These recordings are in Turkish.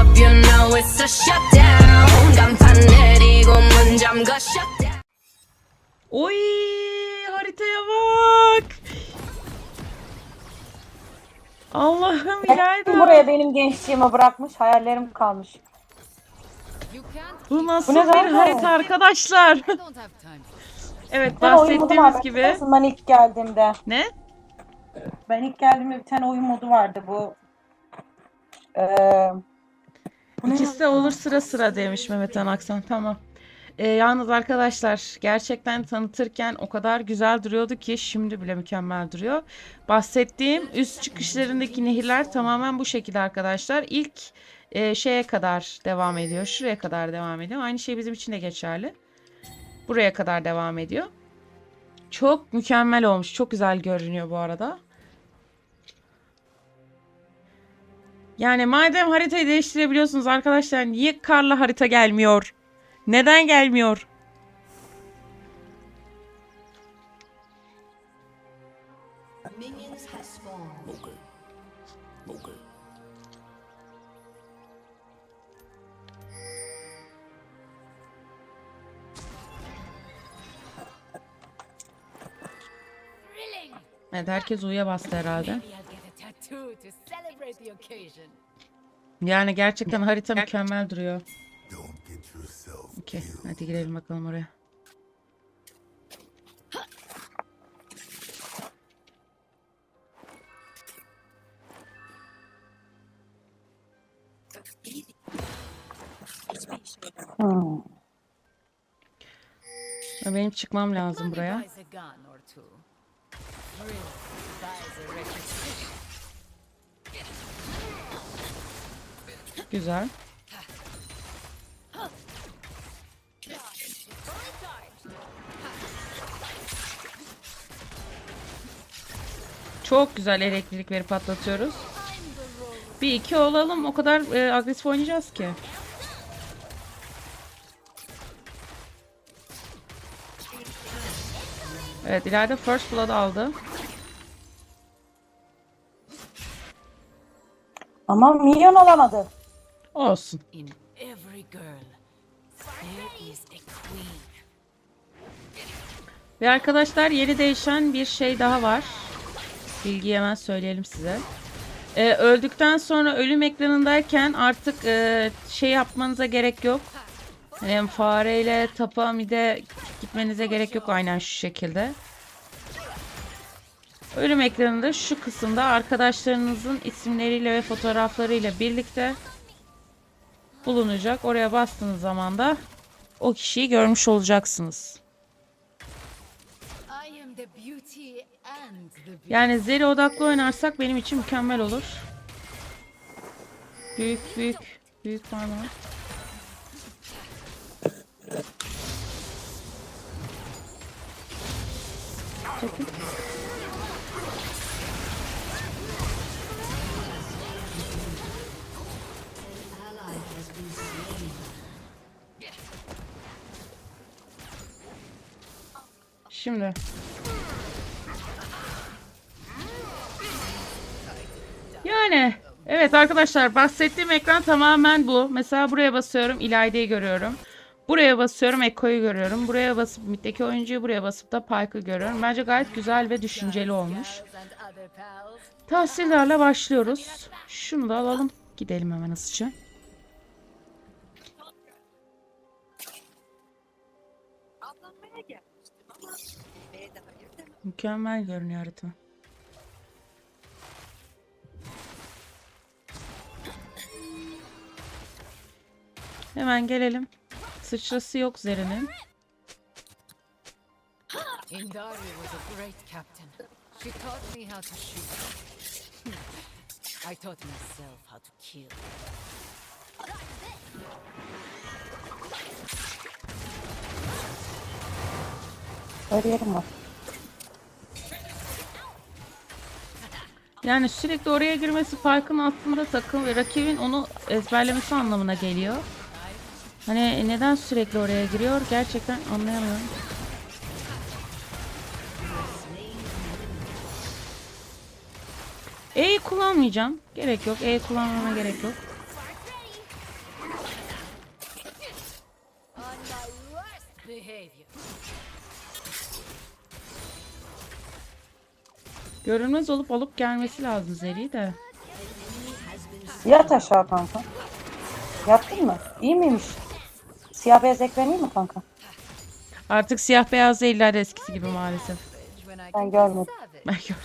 up, you know it's a shutdown. 간판 내리고 문 잠가 shutdown. Oy haritaya bak. Allah'ım İlayda. Buraya benim gençliğime bırakmış hayallerim kalmış. You can't. Bu nasıl Bu ne bir zaten? harita arkadaşlar? I don't have time. evet Ben oyun modu bahsettiğimiz vardı. gibi. Biliyorsun Ben ilk geldiğimde. Ne? Ben ilk geldiğimde bir tane oyun modu vardı bu. Eee İkisi de olur sıra sıra demiş Mehmet Han Aksan. Tamam. Ee, yalnız arkadaşlar gerçekten tanıtırken o kadar güzel duruyordu ki şimdi bile mükemmel duruyor. Bahsettiğim üst çıkışlarındaki nehirler tamamen bu şekilde arkadaşlar. İlk e, şeye kadar devam ediyor. Şuraya kadar devam ediyor. Aynı şey bizim için de geçerli. Buraya kadar devam ediyor. Çok mükemmel olmuş. Çok güzel görünüyor bu arada. Yani madem haritayı değiştirebiliyorsunuz arkadaşlar niye karla harita gelmiyor? Neden gelmiyor? Evet herkes U'ya bastı herhalde. Yani gerçekten harita mükemmel duruyor. Okey hadi girelim bakalım oraya. hmm. Benim çıkmam lazım buraya. Güzel. Çok güzel elektrikleri patlatıyoruz. Bir iki olalım o kadar e, agresif oynayacağız ki. Evet ileride First Blood aldı. Ama milyon olamadı. Olsun. Ve arkadaşlar yeni değişen bir şey daha var. Bilgiyi hemen söyleyelim size. Ee, öldükten sonra ölüm ekranındayken artık e, şey yapmanıza gerek yok. Yani fareyle tapamide gitmenize gerek yok aynen şu şekilde. Ölüm ekranında şu kısımda arkadaşlarınızın isimleriyle ve fotoğraflarıyla birlikte bulunacak. Oraya bastığınız zaman da o kişiyi görmüş olacaksınız. Yani zeri odaklı oynarsak benim için mükemmel olur. Büyük büyük büyük parmağı. Çekil. Şimdi. Yani evet arkadaşlar bahsettiğim ekran tamamen bu. Mesela buraya basıyorum İlayda'yı görüyorum. Buraya basıyorum Ekko'yu görüyorum. Buraya basıp middeki oyuncuyu buraya basıp da Pike'ı görüyorum. Bence gayet güzel ve düşünceli olmuş. Tahsillerle başlıyoruz. Şunu da alalım. Gidelim hemen hızlıca. Mükemmel görünüyor harita. Hemen gelelim. Sıçrası yok Zeri'nin. Indari was a great captain. She taught me how to shoot. I taught myself how to kill. Öyle yerim var. Yani sürekli oraya girmesi farkın aslında takım ve rakibin onu ezberlemesi anlamına geliyor. Hani neden sürekli oraya giriyor gerçekten anlayamıyorum. E'yi kullanmayacağım. Gerek yok. E kullanmama gerek yok. Görünmez olup olup gelmesi lazım Zeri de. Yat aşağı kanka. Yattın mı? İyi miymiş? Siyah beyaz ekran iyi mi kanka? Artık siyah beyaz değiller eskisi gibi maalesef. Ben görmedim. Ben gördüm.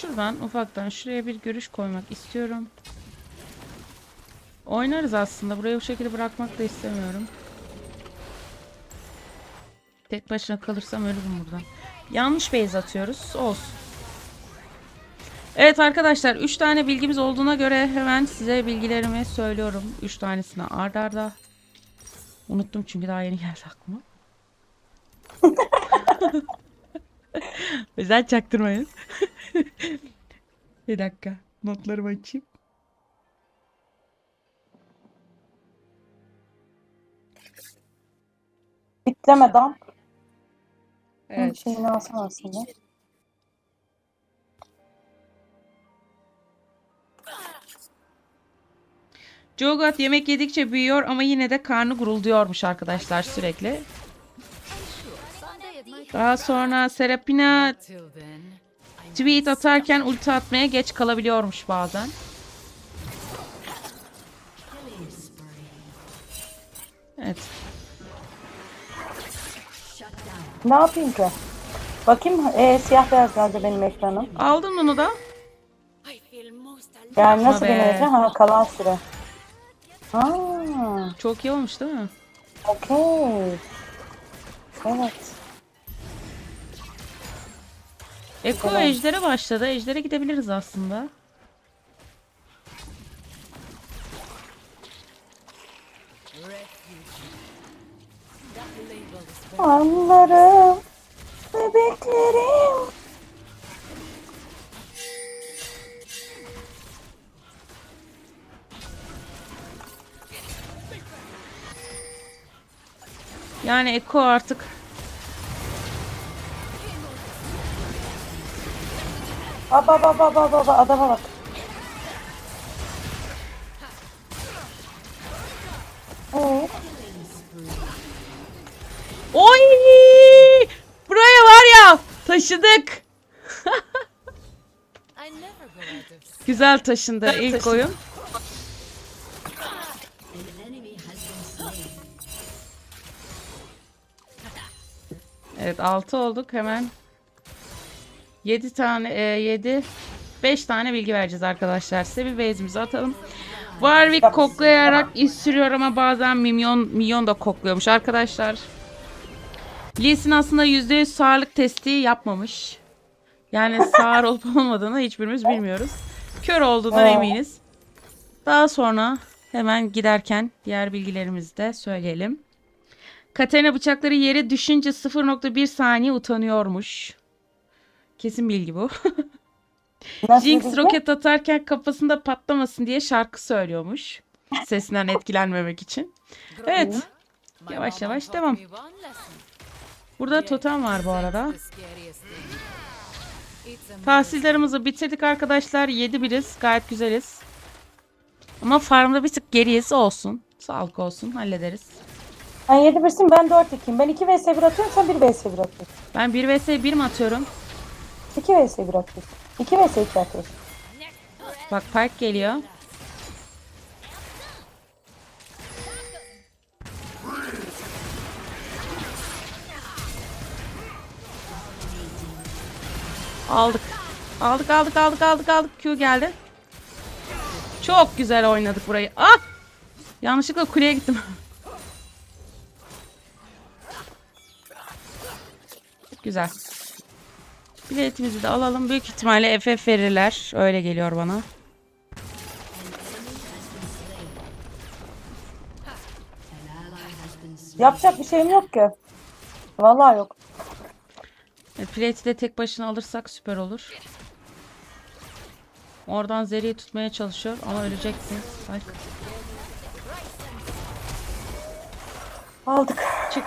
Şuradan ufaktan şuraya bir görüş koymak istiyorum. Oynarız aslında. Burayı bu şekilde bırakmak da istemiyorum. Tek başına kalırsam ölürüm buradan. Yanlış base atıyoruz. Olsun. Evet arkadaşlar 3 tane bilgimiz olduğuna göre hemen size bilgilerimi söylüyorum. 3 tanesini ard arda. Unuttum çünkü daha yeni geldi aklıma. Yüzden çaktırmayın. bir dakika. Notlarımı açayım. Bitlemeden. Evet. Evet. Şeyini alsana aslında. Jogat yemek yedikçe büyüyor ama yine de karnı gurulduyormuş arkadaşlar sürekli. Daha sonra Serapina tweet atarken ulti atmaya geç kalabiliyormuş bazen. Evet. Ne yapayım ki? Bakayım. Ee, siyah beyaz geldi benim ekranım. Aldın onu da. Yani nasıl benim ekran? Ha kalan süre. Ha, Çok iyi olmuş değil mi? okey. Evet. Eko ejdere başladı. Ejdere gidebiliriz aslında. Anlarım. Bebeklerim. Yani Eko artık Baba baba baba baba adama bak. Of Güzel taşındı ilk oyun. Evet 6 olduk hemen. 7 tane 7 5 tane bilgi vereceğiz arkadaşlar. Size bir base'imizi atalım. Warwick koklayarak iz sürüyor ama bazen Minyon, Minyon da kokluyormuş arkadaşlar. Lee Sin aslında %100 sağlık testi yapmamış. Yani sağır olup olmadığını hiçbirimiz bilmiyoruz. Kör olduğundan eminiz. Daha sonra hemen giderken diğer bilgilerimizi de söyleyelim. Katerina bıçakları yere düşünce 0.1 saniye utanıyormuş. Kesin bilgi bu. Jinx bilgi? roket atarken kafasında patlamasın diye şarkı söylüyormuş. Sesinden etkilenmemek için. Evet. Yavaş yavaş devam. Burada totem var bu arada. Tahsillerimizi bitirdik arkadaşlar. 7 biriz. Gayet güzeliz. Ama farmda bir tık geriyiz olsun. Sağlık olsun. Hallederiz. Sen 7 birsin ben 4 2'yim. Ben 2 vs 1 atıyorum sen 1 vs 1 atıyorsun. Ben 1 vs 1 mi atıyorum? 2 vs 1 atıyorsun. 2 vs 2 atıyorsun. Bak Park geliyor. Aldık. Aldık aldık aldık aldık aldık. Q geldi. Çok güzel oynadık burayı. Ah! Yanlışlıkla kuleye gittim. güzel. Biletimizi de alalım. Büyük ihtimalle FF verirler. Öyle geliyor bana. Yapacak bir şeyim yok ki. Vallahi yok. E, Plate'i de tek başına alırsak süper olur. Oradan Zeri'yi tutmaya çalışıyor ama öleceksiniz. Bak. Aldık. Çık.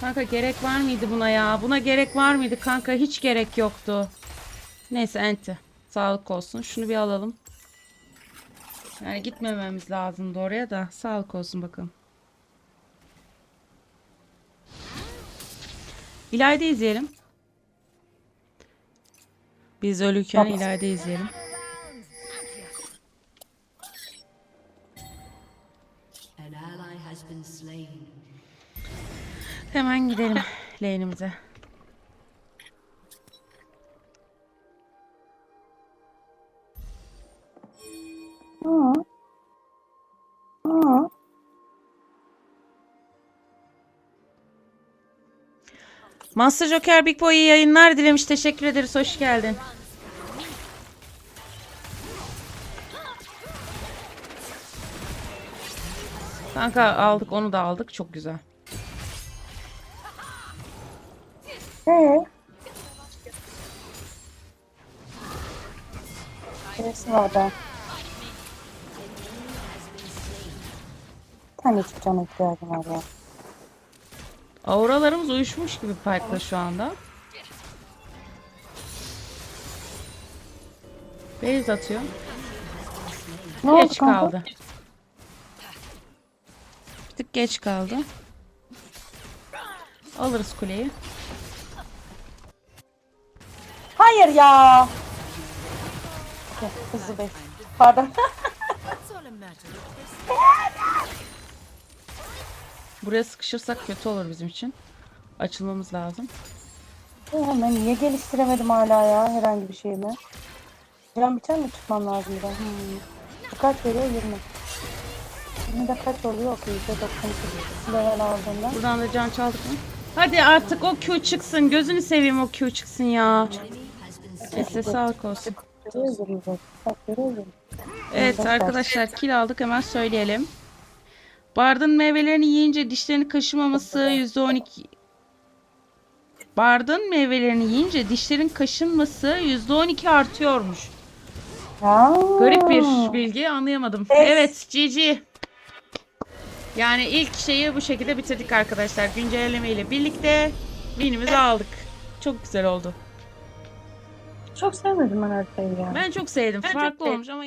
Kanka gerek var mıydı buna ya? Buna gerek var mıydı kanka? Hiç gerek yoktu. Neyse enti. Sağlık olsun. Şunu bir alalım. Yani gitmememiz lazımdı oraya da. Sağlık olsun bakalım. İlayda izleyelim. Biz ölürken Bak. İlayda izleyelim. Hemen gidelim lane'imize. Master Joker Big Boy iyi yayınlar dilemiş. Teşekkür ederiz. Hoş geldin. Kanka aldık onu da aldık. Çok güzel. Ee? Birisi var da. Tane cana ihtiyacım var ya. Auralarımız uyuşmuş gibi Pike'la şu anda. Base atıyor. Ne oldu Geç kanka? kaldı. Bir tık geç kaldı. Alırız kuleyi. Hayır ya. Hızlı bey. Pardon. It's all a matter of Buraya sıkışırsak kötü olur bizim için. Açılmamız lazım. Ya ben niye geliştiremedim hala ya herhangi bir şeyimi? Can biter mi çıkmam lazım de? Hmm. Bu kaç veriyor? 20. 20 de kaç oluyor? Okey, %98. Level aldığımda. Buradan da can çaldık mı? Hadi artık o Q çıksın. Gözünü seveyim o Q çıksın ya. Sese sağlık olsun. Veriyor 25. Kaç veriyor 20. Evet arkadaşlar kil aldık hemen söyleyelim. Bardın meyvelerini yiyince dişlerini kaşımaması %12 Bardın meyvelerini yiyince dişlerin kaşınması %12 artıyormuş. Ha. Garip bir bilgi anlayamadım. Evet GG. Yani ilk şeyi bu şekilde bitirdik arkadaşlar. Güncelleme ile birlikte winimizi aldık. Çok güzel oldu. Çok sevmedim ben haritayı ya. Ben çok sevdim. Farklı olmuş ama